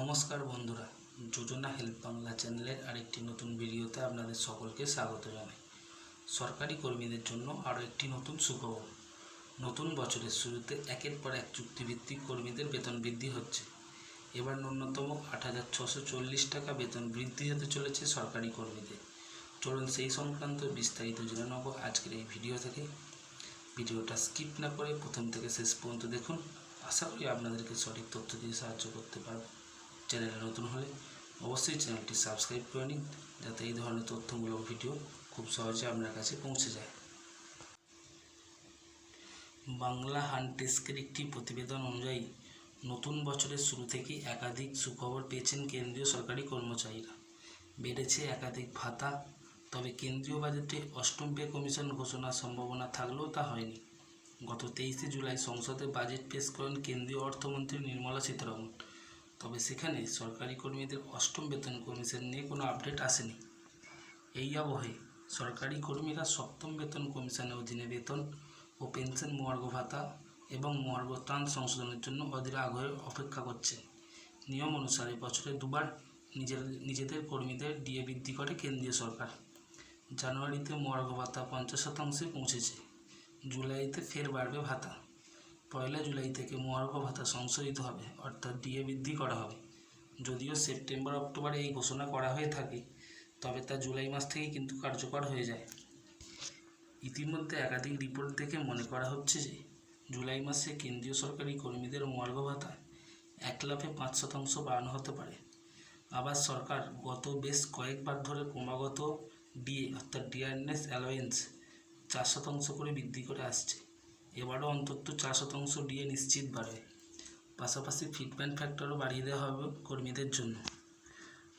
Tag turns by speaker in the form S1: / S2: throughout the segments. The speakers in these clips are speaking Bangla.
S1: নমস্কার বন্ধুরা, যোজনা হেল্প বাংলা চ্যানেলের আরেকটি নতুন ভিডিওতে আপনাদের সকলকে স্বাগত জানাই। সরকারি কর্মীদের জন্য আরও একটি নতুন সুখবর। নতুন বছরের শুরুতে একের পর এক চুক্তিভিত্তিক কর্মীদের বেতন বৃদ্ধি হচ্ছে। এবার ন্যূনতম আট হাজার ছশো চল্লিশ টাকা বেতন বৃদ্ধি হতে চলেছে সরকারি কর্মীদের। চলুন সেই সংক্রান্ত বিস্তারিত জেনে নেব আজকের এই ভিডিও থেকে। ভিডিওটা স্কিপ না করে প্রথম থেকে শেষ পর্যন্ত দেখুন। আশা করি আপনাদেরকে সঠিক তথ্য দিয়ে সাহায্য করতে পারব চ্যানেলে নতুন হলে অবশ্যই চ্যানেলটি সাবস্ক্রাইব করে নিন, যাতে এই ধরনের তথ্যমূলক ভিডিও খুব সহজে আপনার কাছে পৌঁছে যায়। বাংলা হান্টেস্কের একটি প্রতিবেদন অনুযায়ী, নতুন বছরের শুরু থেকেই একাধিক সুখবর পেয়েছেন কেন্দ্রীয় সরকারি কর্মচারীরা। বেড়েছে একাধিক ভাতা, তবে কেন্দ্রীয় বাজেটে অষ্টম পে কমিশন ঘোষণার সম্ভাবনা থাকলেও তা হয়নি। গত তেইশে জুলাই সংসদে বাজেট পেশ করেন কেন্দ্রীয় অর্থমন্ত্রী নির্মলা সীতারামন। তবে সেখানে সরকারি কর্মীদের অষ্টম বেতন কমিশন নিয়ে কোনো আপডেট আসেনি। এই আবহে সরকারি কর্মীরা সপ্তম বেতন কমিশনের অধীনে বেতন ও পেনশন মহার্ঘ ভাতা এবং মহার্ঘ ত্রাণ সংশোধনের জন্য অধীর আগ্রহে অপেক্ষা করছে নিয়ম অনুসারে বছরে দুবার নিজের, নিজেদের কর্মীদের ডিএ বৃদ্ধি করে কেন্দ্রীয় সরকার। জানুয়ারিতে মহার্ঘ ভাতা পঞ্চাশ শতাংশে পৌঁছেছে। জুলাইতে ফের বাড়বে ভাতা। পয়লা জুলাই থেকে মহার্ঘ ভাতা সংশোধিত হবে, অর্থাৎ ডিএ বৃদ্ধি করা হবে। যদিও সেপ্টেম্বর অক্টোবরে এই ঘোষণা করা হয়ে থাকে, তবে তা জুলাই মাস থেকেই কিন্তু কার্যকর হয়ে যায়। ইতিমধ্যে একাধিক রিপোর্ট দেখে মনে করা হচ্ছে যে, জুলাই মাসে কেন্দ্রীয় সরকারি কর্মীদের মহার্ঘ ভাতা এক লাফে পাঁচ শতাংশ বাড়ানো হতে পারে। আবার সরকার গত বেশ কয়েকবার ধরে ক্রমাগত ডিএ, অর্থাৎ ডিআরএনএস অ্যালোয়েন্স, চার শতাংশ করে বৃদ্ধি করে আসছে। এবারও অন্তত চার শতাংশ ডিএ নিশ্চিত বাড়বে পাশাপাশি ফিটমেন্ট ফ্যাক্টরও বাড়িয়ে দেওয়া হবে কর্মীদের জন্য।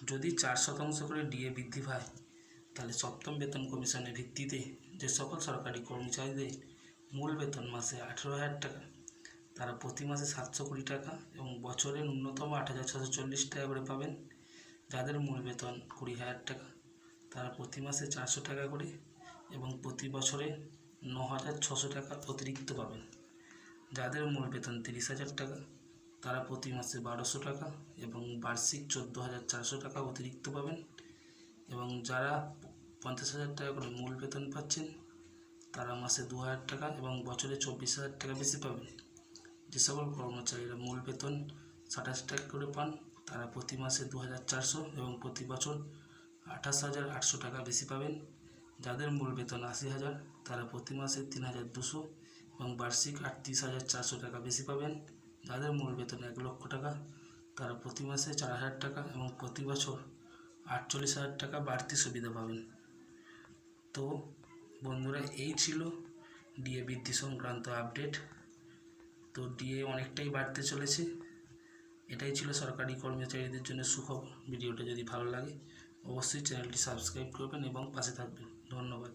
S1: যদি চার শতাংশ করে ডিএ বৃদ্ধি পায়, তাহলে সপ্তম বেতন কমিশনের ভিত্তিতে যে সকল সরকারি কর্মচারীদের মূল বেতন মাসে আঠেরো হাজার টাকা, তারা প্রতি মাসে সাতশো কুড়ি টাকা এবং বছরে ন্যূনতম আট হাজার ছশো চল্লিশ টাকা করে পাবেন। যাদের মূল বেতন কুড়ি হাজার টাকা, তারা প্রতি মাসে চারশো টাকা করে এবং প্রতি বছরে ন হাজার ছশো টাকা অতিরিক্ত পাবেন। যাদের মূল বেতন তিরিশ হাজার টাকা, তারা প্রতি মাসে বারোশো টাকা এবং বার্ষিক চোদ্দ হাজার চারশো টাকা অতিরিক্ত পাবেন। এবং যারা পঞ্চাশ হাজার টাকা করে মূল বেতন পাচ্ছেন, তারা মাসে দু হাজার টাকা এবং বছরে চব্বিশ হাজার টাকা বেশি পাবেন। যে সকল কর্মচারীরা মূল বেতন সাতাশ টাকা করে পান, তারা প্রতি মাসে দু হাজার চারশো এবং প্রতি বছর আঠাশ হাজার আটশো টাকা বেশি পাবেন। যাদের মূল বেতন আশি হাজার, তারা প্রতি মাসে তিন হাজার দুশো এবং বার্ষিক আটত্রিশ হাজার চারশো টাকা বেশি পাবেন। যাদের মূল বেতন এক লক্ষ টাকা, তারা প্রতি মাসে চার হাজার টাকা এবং প্রতি বছর আটচল্লিশ হাজার টাকা বাড়তি সুবিধা পাবেন। তো বন্ধুরা, এই ছিল ডিএ বৃদ্ধি সংক্রান্ত আপডেট। তো ডিএ অনেকটাই বাড়তে চলেছে। এটাই ছিল সরকারি কর্মচারীদের জন্য সুখবর। ভিডিওটা যদি ভালো লাগে, অবশ্যই চ্যানেলটি সাবস্ক্রাইব করবেন এবং পাশে থাকবেন। ধন্যবাদ।